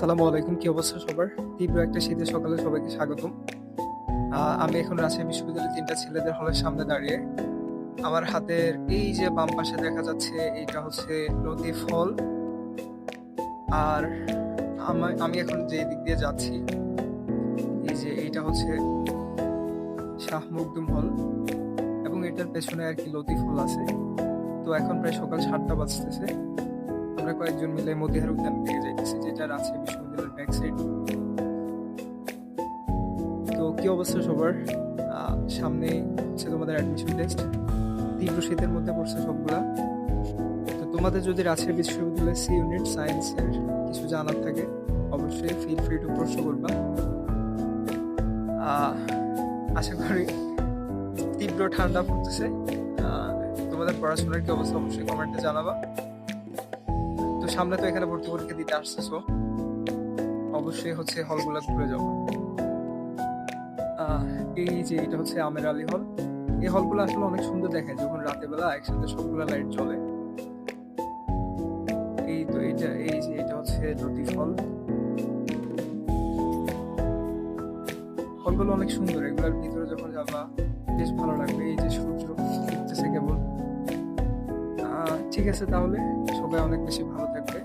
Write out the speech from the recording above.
সালামু আলাইকুম, কি অবস্থা সবার? তীব্র একটা শীতের সকালে সবাইকে স্বাগতম। আমি এখন রাজশাহী বিশ্ববিদ্যালয়ের তিনটা ছেলেদের হলের সামনে দাঁড়িয়ে। আমার হাতের এই যে বাম পাশে দেখা যাচ্ছে এইটা হচ্ছে লতিফ হল আর আমি এখন যে দিক দিয়ে যাচ্ছি, এই যে এইটা হচ্ছে শাহ মকদুম হল। এবং এটার পেছনে আর কি লতিফ হল আছে। তো এখন প্রায় সকাল সাতটা বাজতেছে। আমরা কয়েকজন মিলে মতিহার উদ্যান থেকে যাইতেছি, যেটা রাজশাহী বিশ্ববিদ্যালয়ের ব্যাক সাইড তো কি অবস্থা সবার? সামনে হচ্ছে তোমাদের অ্যাডমিশন টেস্ট তীব্র শীতের মধ্যে পড়ছে সবগুলা। তো তোমাদের যদি রাজশাহী বিশ্ববিদ্যালয়ের সি ইউনিট সায়েন্সের কিছু জানার থাকে, অবশ্যই ফিল ফ্রি টু প্রশ্ন করবা। আশা করি তীব্র ঠান্ডা পড়তেছে। তোমাদের পড়াশোনার কি অবস্থা অবশ্যই কমেন্টে জানাবা। সামনে তো এখানে ভর্তি পরীক্ষা দিতে আসতেছো অবশ্যই হচ্ছে হলগুলো ঘুরে যাব। এই যে এটা হচ্ছে আমের আলী হল এই হলগুলো আসলে অনেক সুন্দর দেখায়, যখন রাতের বেলা একসাথে সবগুলো লাইট জ্বলে। এই তো এটা, এই যে এটা হচ্ছে লতিফ হল হলগুলো অনেক সুন্দর, এগুলোর ভিতরে যখন যাবা, বেশ ভালো লাগবে। এই ঠিক আছে তাহলে। সবাই অনেক বেশি ভালো থাকবে।